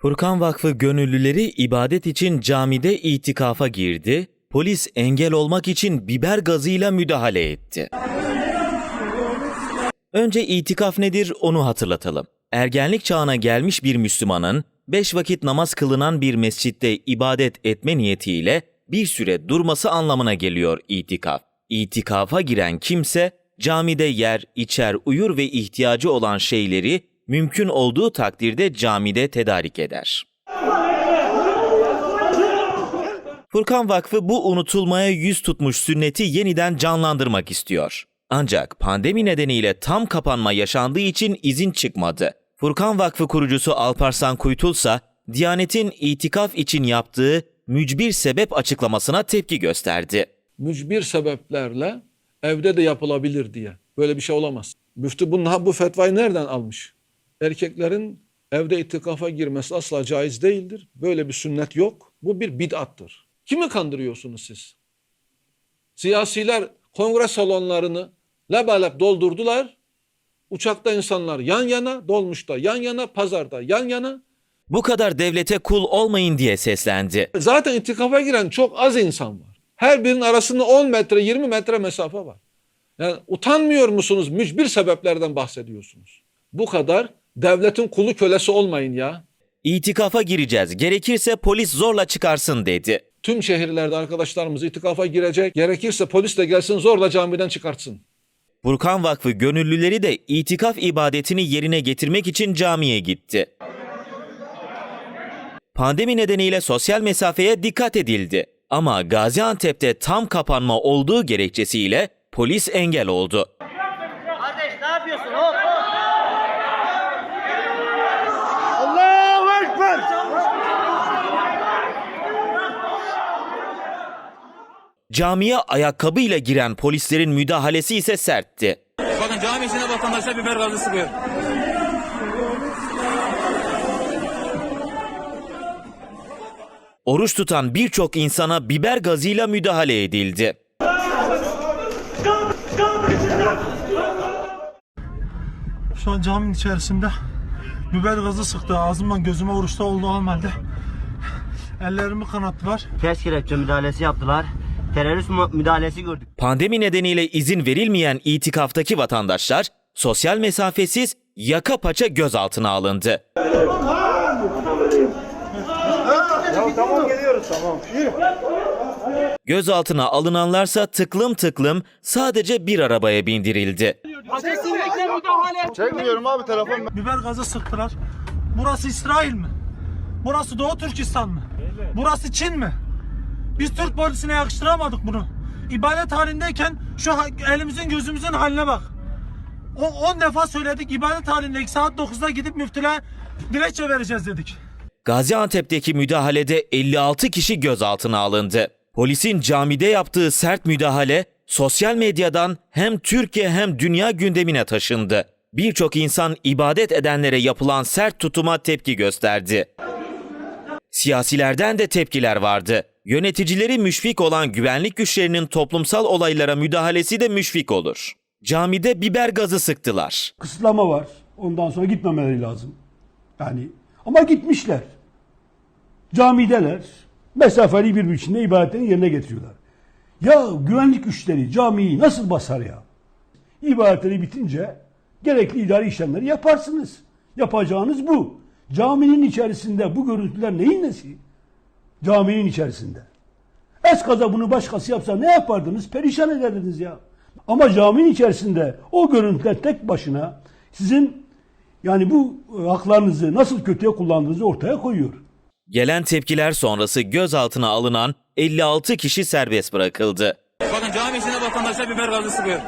Furkan Vakfı gönüllüleri ibadet için camide itikafa girdi, polis engel olmak için biber gazıyla müdahale etti. Önce itikaf nedir onu hatırlatalım. Ergenlik çağına gelmiş bir Müslümanın beş vakit namaz kılınan bir mescitte ibadet etme niyetiyle bir süre durması anlamına geliyor itikaf. İtikafa giren kimse camide yer, içer, uyur ve ihtiyacı olan şeyleri mümkün olduğu takdirde camide tedarik eder. Furkan Vakfı bu unutulmaya yüz tutmuş sünneti yeniden canlandırmak istiyor. Ancak pandemi nedeniyle tam kapanma yaşandığı için izin çıkmadı. Furkan Vakfı kurucusu Alparslan Kuytulsa, Diyanet'in itikaf için yaptığı mücbir sebep açıklamasına tepki gösterdi. mücbir sebeplerle evde de yapılabilir diye. Böyle bir şey olamaz. Müftü bunun, bu fetvayı nereden almış? Erkeklerin evde itikafa girmesi asla caiz değildir. Böyle bir sünnet yok. Bu bir bid'attır. Kimi kandırıyorsunuz siz? Siyasiler kongre salonlarını lebalep doldurdular. Uçakta insanlar yan yana, dolmuşta yan yana, pazarda yan yana. Bu kadar devlete kul olmayın diye seslendi. Zaten itikafa giren çok az insan var. Her birinin arasında 10 metre 20 metre mesafe var. Yani utanmıyor musunuz? Mücbir sebeplerden bahsediyorsunuz. Bu kadar devletin kulu kölesi olmayın ya. İtikafa gireceğiz, gerekirse polis zorla çıkarsın dedi. Tüm şehirlerde arkadaşlarımız itikafa girecek. Gerekirse polis de gelsin zorla camiden çıkartsın. Furkan Vakfı gönüllüleri de itikaf ibadetini yerine getirmek için camiye gitti. Pandemi nedeniyle sosyal mesafeye dikkat edildi. Ama Gaziantep'te tam kapanma olduğu gerekçesiyle polis engel oldu. Kardeş ne yapıyorsun? Hop hop. Allahu Camiye ayakkabıyla giren polislerin müdahalesi ise sertti. Bakın cami içinde vatandaşlar biber gazı sıkıyor. Oruç tutan birçok insana biber gazıyla müdahale edildi. Şu an caminin içerisinde biber gazı sıktı. Ağzımdan gözüme vuruşta olduğu halde ellerimi kanattılar. Ters kelepçe müdahalesi yaptılar. Terörist mü- müdahalesi gördük. Pandemi nedeniyle izin verilmeyen itikaftaki vatandaşlar sosyal mesafesiz yaka paça gözaltına alındı. Gözaltına alınanlarsa tıklım tıklım sadece bir arabaya bindirildi. Çekmiyorum abi telefon. Biber gazı sıktılar. Burası İsrail mi? Burası Doğu Türkistan mı? Burası Çin mi? Biz Türk polisine yakıştıramadık bunu. İbadet halindeyken şu elimizin gözümüzün haline bak. 10 defa söyledik ibadet halindeyik. Saat 9'da gidip müftüle dilekçe vereceğiz dedik. Gaziantep'teki müdahalede 56 kişi gözaltına alındı. Polisin camide yaptığı sert müdahale sosyal medyadan hem Türkiye hem dünya gündemine taşındı. Birçok insan ibadet edenlere yapılan sert tutuma tepki gösterdi. Siyasilerden de tepkiler vardı. Yöneticileri müşfik olan güvenlik güçlerinin toplumsal olaylara müdahalesi de müşfik olur. Camide biber gazı sıktılar. kısıtlama var. Ondan sonra gitmemeleri lazım. Yani ama gitmişler. Camideler. Mesafeli bir biçimde ibadetlerini yerine getiriyorlar. Ya güvenlik güçleri camiyi nasıl basar ya? İbadetleri bitince gerekli idari işlemleri yaparsınız. Yapacağınız bu. Caminin içerisinde bu görüntüler neyin nesi? Caminin içerisinde. Eskaza bunu başkası yapsa ne yapardınız? Perişan ederdiniz ya. Ama caminin içerisinde o görüntüler tek başına sizin yani bu e, haklarınızı nasıl kötüye kullandığınızı ortaya koyuyor. Gelen tepkiler sonrası gözaltına alınan 56 kişi serbest bırakıldı. Bakın cami içinde vatandaşlar biber gazı sıkıyor.